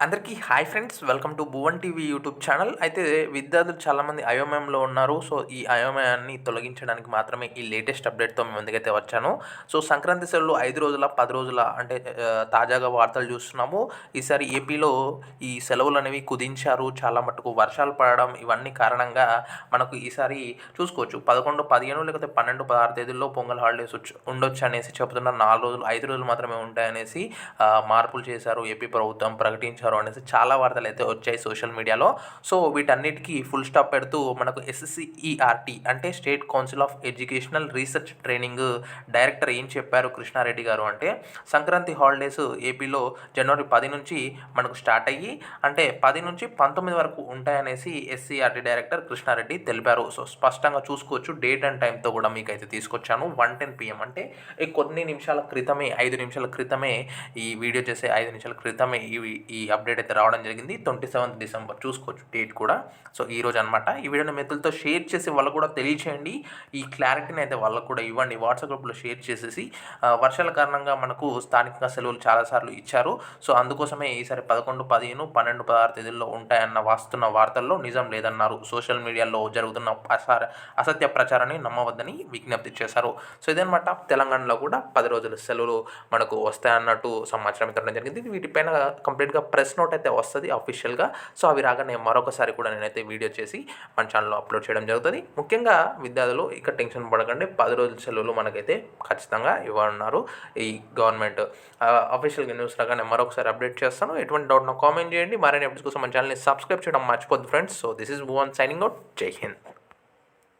అందరికీ hi friends welcome to Bhuvan TV YouTube channel. అయితే విద్యార్థులు చాలామంది అయోమయంలో ఉన్నారు. సో ఈ అయోమయాన్ని తొలగించడానికి మాత్రమే ఈ లేటెస్ట్ అప్డేట్తో మేము ముందుకైతే వచ్చాను. సో సంక్రాంతి సెలవులు ఐదు రోజుల పది రోజుల అంటే తాజాగా వార్తలు చూస్తున్నాము. ఈసారి ఏపీలో ఈ సెలవులు అనేవి కుదించారు. చాలా మటుకు వర్షాలు పడడం ఇవన్నీ కారణంగా మనకు ఈసారి చూసుకోవచ్చు. పదకొండు పదిహేను లేకపోతే పన్నెండు పదహారు తేదీల్లో పొంగల్ హాలిడేస్ ఉండొచ్చు అనేసి చెబుతున్నారు. నాలుగు రోజులు ఐదు రోజులు మాత్రమే ఉంటాయనేసి మార్పులు చేశారు ఏపీ ప్రభుత్వం ప్రకటించారు. అనేసి చాలా వార్తలు అయితే వచ్చాయి సోషల్ మీడియాలో. సో వీటన్నిటికీ ఫుల్ స్టాప్ పెడుతూ మనకు ఎస్ఎస్సిఈఆర్టీ అంటే state council of educational research training director ఏం చెప్పారు కృష్ణారెడ్డి గారు అంటే సంక్రాంతి హాలిడేస్ ఏపీలో జనవరి పది నుంచి మనకు స్టార్ట్ అయ్యి అంటే పది నుంచి పంతొమ్మిది వరకు ఉంటాయనేసి ఎస్సీఆర్టీ డైరెక్టర్ కృష్ణారెడ్డి తెలిపారు. సో స్పష్టంగా చూసుకోవచ్చు డేట్ అండ్ టైంతో కూడా మీకు అయితే తీసుకొచ్చాను. వన్ టెన్ పిఎం అంటే కొన్ని నిమిషాల క్రితమే ఐదు నిమిషాల క్రితమే ఈ వీడియో చేసే ఐదు నిమిషాల క్రితమే ఈ ఈ అప్డేట్ అయితే రావడం జరిగింది. ట్వంటీ సెవెంత్ డిసెంబర్ చూసుకోవచ్చు డేట్ కూడా. సో ఈ రోజు అనమాట ఈ వీడియోని మిత్రులతో షేర్ చేసి వాళ్ళకు కూడా తెలియచేయండి. ఈ క్లారిటీని అయితే వాళ్ళకు కూడా ఇవ్వండి. వాట్సాప్ గ్రూప్లో షేర్ చేసేసి వర్షాల కారణంగా మనకు స్థానికంగా సెలవులు చాలాసార్లు ఇచ్చారు. సో అందుకోసమే ఈసారి పదకొండు పదిహేను పన్నెండు పదహారు తేదీల్లో ఉంటాయన్న వస్తున్న వార్తల్లో నిజం లేదన్నారు. సోషల్ మీడియాలో జరుగుతున్న అసార అసత్య ప్రచారాన్ని నమ్మవద్దని విజ్ఞప్తి చేశారు. సో ఇదనమాట తెలంగాణలో కూడా పది రోజుల సెలవులు మనకు వస్తాయన్నట్టు సమాచారం ఇవ్వడం జరిగింది. వీటిపైన కంప్లీట్గా ప్రెస్ నోట్ అయితే వస్తుంది అఫీషియల్గా సో అవి రాగానే మరొకసారి కూడా నేనైతే వీడియో చేసి మన ఛానల్లో అప్లోడ్ చేయడం జరుగుతుంది. ముఖ్యంగా విద్యార్థులు ఇక టెన్షన్ పడకండి. పది రోజుల సెలవులు మనకైతే ఖచ్చితంగా ఇవ్వనున్నారు ఈ గవర్నమెంట్. అఫీషియల్గా న్యూస్ రాగానే మరొకసారి అప్డేట్ చేస్తాను. ఎటువంటి డౌట్ నాకు కామెంట్ చేయండి. మరిన్ని అప్డేట్స్ కోసం మన ఛానల్ని సబ్స్క్రైబ్ చేయడం మర్చిపోద్దు friends so this is Bhuvan signing out జై హింద్